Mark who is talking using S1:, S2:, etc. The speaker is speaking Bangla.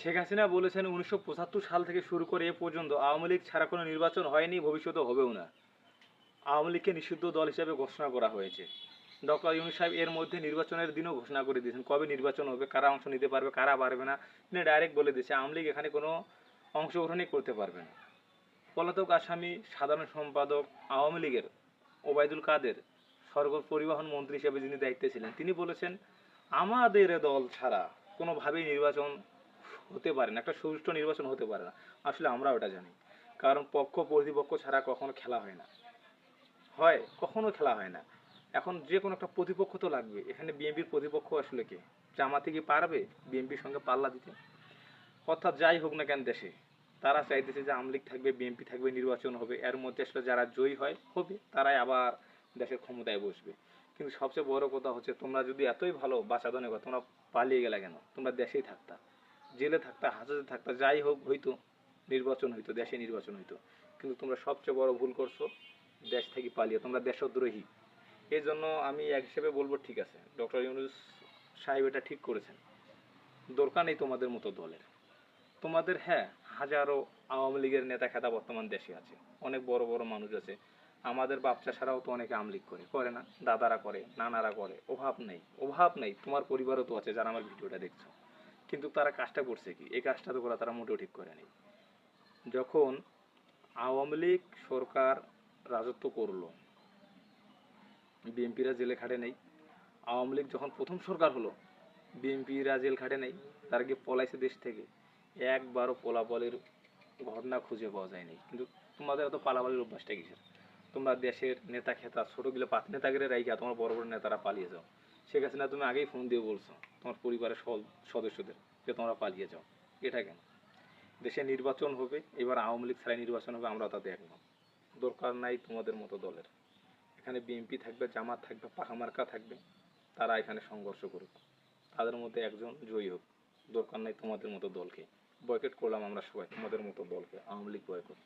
S1: শেখ হাসিনা বলেছেন উনিশশো পঁচাত্তর সাল থেকে শুরু করে এ পর্যন্ত আওয়ামী লীগ ছাড়া কোনো নির্বাচন হয়নি ভবিষ্যতে হবেও না। আওয়ামী লীগকে নিষিদ্ধ দল হিসেবে ঘোষণা করা হয়েছে। ডক্টর ইউনুস সাহেব এর মধ্যে নির্বাচনের দিনও ঘোষণা করে দিয়েছেন, কবে নির্বাচন হবে, কারা অংশ নিতে পারবে, কারা পারবে না, তিনি ডাইরেক্ট বলে দিয়েছে, আওয়ামী লীগ এখানে কোনো অংশগ্রহণই করতে পারবে না। পলাতক আসামি, সাধারণ সম্পাদক, আওয়ামী লীগের ওবায়দুল কাদের সড়ক পরিবহন মন্ত্রী হিসেবে যিনি দায়িত্বে ছিলেন, তিনি বলেছেন, আমাদের দল ছাড়া কোনোভাবেই নির্বাচন হতে পারে না, একটা সুষ্ঠু নির্বাচন হতে পারে না। আসলে আমরা ওটা জানি। কারণ পক্ষ প্রতিপক্ষ ছাড়া কখনো খেলা হয় না। হয়, কখনো খেলা হয় না। এখন যে কোনো একটা প্রতিপক্ষ তো লাগবে। এখানে বিএনপির প্রতিপক্ষ আসলে কে? জামাতে কি পারবে বিএনপির সঙ্গে পাল্লা দিতে? অর্থাৎ যাই হোক না কেন দেশে, তারা চাইতেছে যে আওয়ামী লীগ থাকবে, বিএনপি থাকবে, নির্বাচন হবে। এর মধ্যে আসলে যারা জয়ী হয়, হবে, তারাই আবার দেশের ক্ষমতায় বসবে। কিন্তু সবচেয়ে বড় কথা হচ্ছে, তোমরা যদি এতই ভালো বাঁচাদনে কথা, তোমরা পালিয়ে গেলে কেন? তোমরা দেশেই থাকতা। জেলে থাকতা হাজতে থাকতা, যাই হোক হইতো, নির্বাচন হইতো, দেশে নির্বাচন হইতো। কিন্তু তোমরা সবচেয়ে বড় ভুল করছ, দেশ থেকে পালিয়ে, তোমরা দেশদ্রোহী। এই জন্য আমি এক হিসেবে বলব, ঠিক আছে, ডক্টর ইউনুস সাহেব এটা ঠিক করেছেন। দরকার নেই তোমাদের মতো দলের। তোমাদের হ্যাঁ হাজারো আওয়ামী লীগের নেতা খেতা বর্তমান দেশে আছে, অনেক বড় বড় মানুষ আছে। আমাদের বাচ্চা ছাড়াও তো অনেকে আওয়ামী লীগ করে করে না, দাদারা করে, নানারা করে, অভাব নেই অভাব নেই। তোমার পরিবারও তো আছে যারা আমার ভিডিওটা দেখছ। কিন্তু তারা কাজটা করছে কি? এই কাজটা তো করা তারা মোটেও ঠিক করে নেই যখন আওয়ামী লীগ সরকার রাজত্ব করল, বিএনপিরা জেলে খাটে নেই। আওয়ামী লীগ যখন প্রথম সরকার হলো, বিএনপিরা জেল খাটে নেই। তার গিয়ে পলাইছে দেশ থেকে। একবারও পোলাপলের ঘটনা খুঁজে পাওয়া যায়নি। কিন্তু তোমাদের এত পালাপালির অভ্যাসটা কিসের? তোমরা দেশের নেতা খেতা ছোটগুলো পাত নেতাগিরে রাইখা তোমার বড় বড় নেতারা পালিয়ে যাও? শেখ হাসিনা, তুমি আগেই ফোন দিয়ে বলছো, তোমার পরিবারের সদস্যদের যে তোমরা পালিয়ে যাও। এটা কেন? দেশে নির্বাচন হবে, এবার আওয়ামী লীগ ছাড়াই নির্বাচন হবে আমরা তাতে একমত। দরকার নাই তোমাদের মতো দলের। এখানে বিএনপি থাকবে, জামাত থাকবে পাখামার্কা থাকবে, তারা এখানে সংঘর্ষ করুক। তাদের মধ্যে একজন জয়ী হোক। দরকার নাই তোমাদের মতো দলকে। বয়কট করলাম আমরা সবাই, তোমাদের মতো দলকে। আওয়ামী লীগ বয়কট